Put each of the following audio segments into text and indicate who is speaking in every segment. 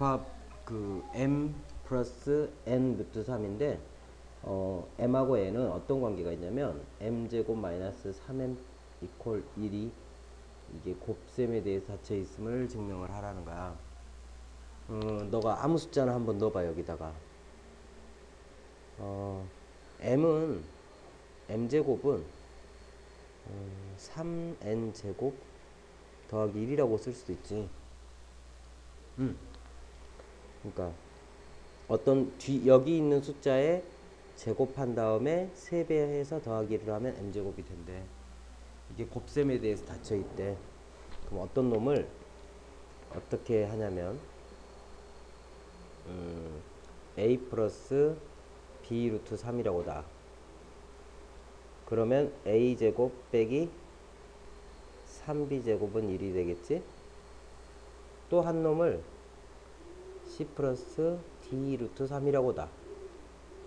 Speaker 1: 집합 그 m 플러스 n 루트 3인데 어, m하고 n은 어떤 관계가 있냐면 m 제곱 마이너스 3m 이퀄 1이 이게 곱셈에 대해서 닫혀 있음을 증명을 하라는 거야. 어, 너가 아무 숫자나 한번 넣어봐 여기다가. 어, m은 m 제곱은 어, 3n 제곱 더하기 1이라고 쓸 수도 있지. 음. 그러니까 어떤 뒤 여기 있는 숫자에 제곱한 다음에 3배 해서 더하기를 하면 m제곱이 된대. 이게 곱셈에 대해서 닫혀 있대. 그럼 어떤 놈을 어떻게 하냐면 음, a 플러스 b 루트 3이라고 다. 그러면 a 제곱 빼기 3b 제곱은 1이 되겠지? 또 한 놈을 c 플러스 d 루트 3이라고 다.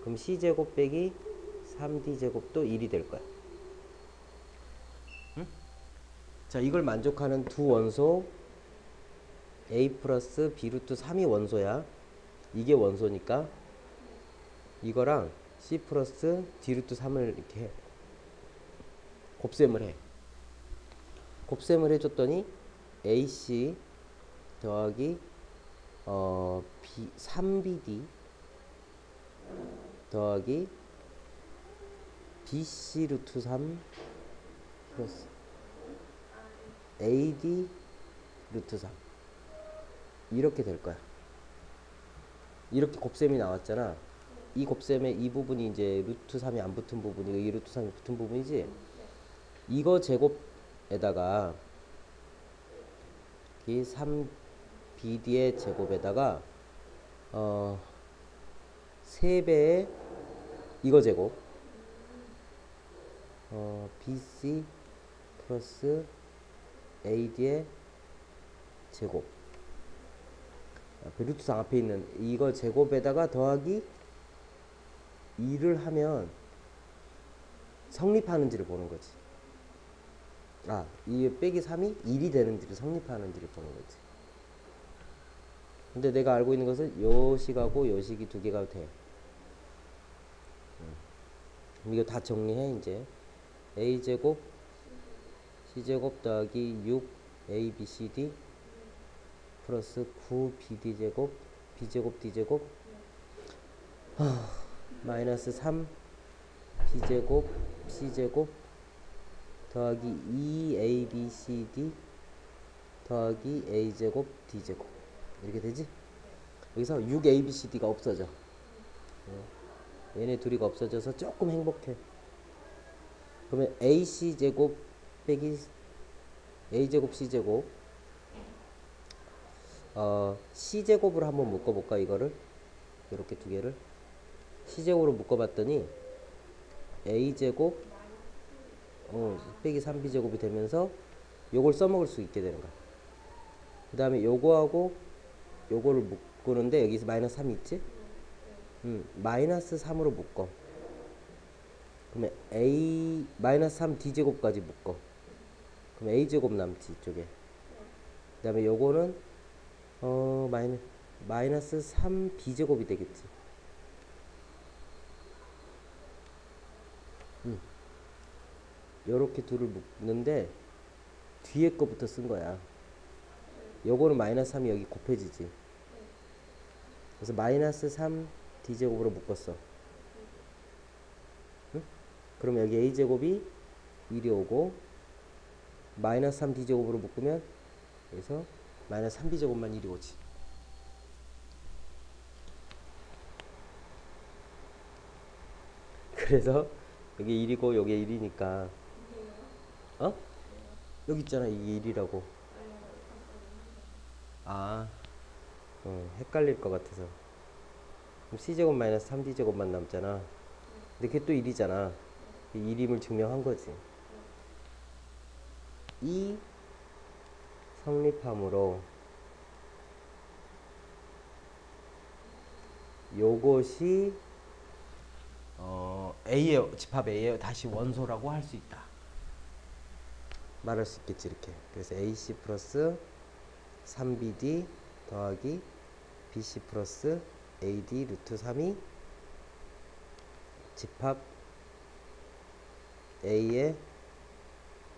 Speaker 1: 그럼 c 제곱 빼기 3d 제곱도 1이 될 거야. 응? 자, 이걸 만족하는 두 원소 a 플러스 b 루트 3이 원소야. 이게 원소니까 이거랑 c 플러스 d 루트 3을 이렇게 해. 곱셈을 해. 곱셈을 해줬더니 ac 더하기 어, B, 3bd 더하기 bc 루트 3 플러스 ad 루트 3 이렇게 될 거야. 이렇게 곱셈이 나왔잖아. 이 곱셈의 이 부분이 이제 루트 3이 안 붙은 부분이고 이 루트 3이 붙은 부분이지. 이거 제곱에다가 이 3bd의 제곱에다가 어 3배의 이거 제곱 어 bc 플러스 ad의 제곱 앞에 루트상 앞에 있는 이거 제곱에다가 더하기 2를 하면 성립하는지를 보는 거지. 아, 이 빼기 3이 1이 되는지를 성립하는지를 보는 거지. 근데 내가 알고 있는 것은 요 식하고 요 식이 두 개가 돼. 음. 이거 다 정리해 이제. a제곱 c제곱 더하기 6 abcd 플러스 9bd 제곱 b제곱 d제곱 하, 마이너스 3 b제곱 c제곱 더하기 2abcd 더하기 a제곱 d제곱 이렇게 되지? 여기서 6abcd가 없어져. 예. 얘네 둘이가 없어져서 조금 행복해. 그러면 ac제곱 빼기 a제곱 c제곱. 어, c제곱으로 한번 묶어볼까 이거를? 이렇게 두 개를. C제곱으로 묶어봤더니 a제곱 어, 빼기 3b제곱이 되면서 요걸 써먹을 수 있게 되는 거야. 그 다음에 요거하고 요거를 묶는데 여기서 마이너스 3이 있지? 음, 마이너스 3으로 묶어 그러면 a 마이너스 3 d제곱까지 묶어 그럼 a제곱 남지 이쪽에 그 다음에 요거는 어 마이너, 마이너스 3 b제곱이 되겠지 음. 요렇게 둘을 묶는데 뒤에 거부터 쓴 거야 요거는 마이너스 3이 여기 곱해지지. 그래서 마이너스 3 d제곱으로 묶었어. 응? 그럼 여기 a제곱이 1이 오고 마이너스 3 d제곱으로 묶으면 여기서 마이너스 3b제곱만 1이 오지. 그래서 여기 1이고 여기 1이니까. 어? 여기 있잖아. 이게 1이라고 아. 어, 헷갈릴 것 같아서. 그럼 c제곱 마이너스 3d제곱만 남잖아. 근데 그게 또 1이잖아. 1임을 증명한 거지. 이 성립함으로 요것이 어, A의 집합 A의 다시 원소라고 할 수 있다. 말할 수 있겠지 이렇게. 그래서 AC 플러스 3BD 더하기 BC 플러스 AD 루트 3이 집합 A의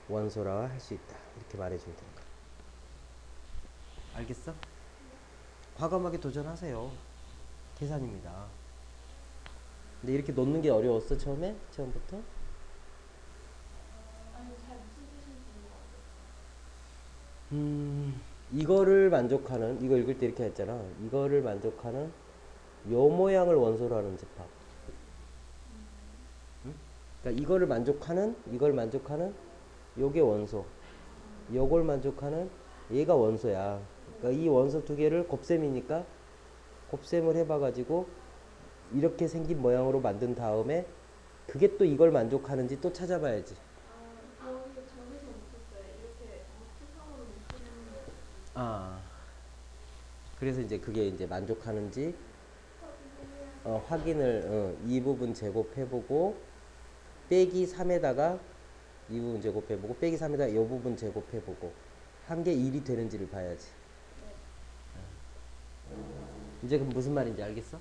Speaker 1: 원소라 할 수 있다. 이렇게 말해주면 거야. 알겠어? 과감하게 도전하세요. 계산입니다. 근데 이렇게 놓는 게 어려웠어 처음에? 처음부터? 음, 이거를 만족하는 이거 읽을 때 이렇게 했잖아. 이거를 만족하는 요 모양을 원소로 하는 집합. 응? 그러니까 이거를 만족하는 이걸 만족하는 요게 원소. 요걸 만족하는 얘가 원소야. 그러니까 이 원소 두 개를 곱셈이니까 곱셈을 해봐 가지고 이렇게 생긴 모양으로 만든 다음에 그게 또 이걸 만족하는지 또 찾아봐야지.
Speaker 2: 아 여기 저기서 못했어요. 이렇게 투성으로 묶으면
Speaker 1: 아. 그래서 이제 그게 이제 만족하는지 어, 확인을 어, 이 부분 제곱해보고 빼기 3에다가 이 부분 제곱해보고 빼기 3에다가 이 부분 제곱해보고 한 게 1이 되는지를 봐야지. 어. 이제 그럼 무슨 말인지 알겠어?